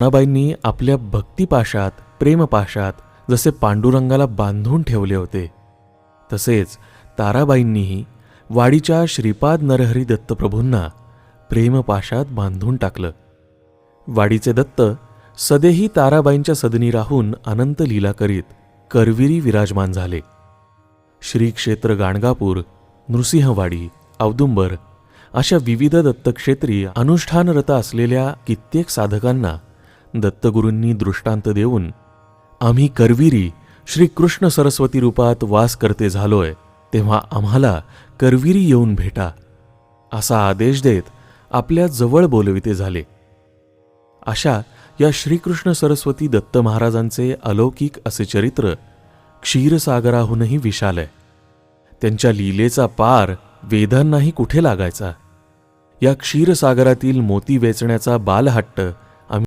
अण्णाबाईंनी आपल्या भक्तिपाशात प्रेमपाशात जसे पांडुरंगाला बांधून ठेवले होते तसेच ताराबाईंनीही वाडीच्या श्रीपाद नरहरी दत्तप्रभूंना प्रेमपाशात बांधून टाकलं. वाडीचे दत्त सदेही ताराबाईंच्या सदनी राहून अनंत लीला करीत करविरी विराजमान झाले. श्री क्षेत्र गाणगापूर नृसिंहवाडी औदुंबर अशा विविध दत्तक्षेत्री अनुष्ठानरत असलेल्या कित्येक साधकांना दत्तगुरूंनी दृष्टांत देऊन आम्ही करविरी श्रीकृष्ण सरस्वती रूपात वास करते झालोय तेव्हा आम्हाला करविरी येऊन भेटा. असा आदेश देत आपल्या जवळ बोलविते झाले. अशा या श्रीकृष्ण सरस्वती दत्त महाराजांचे अलौकिक असे चरित्र क्षीरसागराहूनही विशाल आहे. त्यांच्या लीलेचा पार वेदांनाही कुठे लागायचा? या क्षीरसागरातील मोती वेचण्याचा बालहट्ट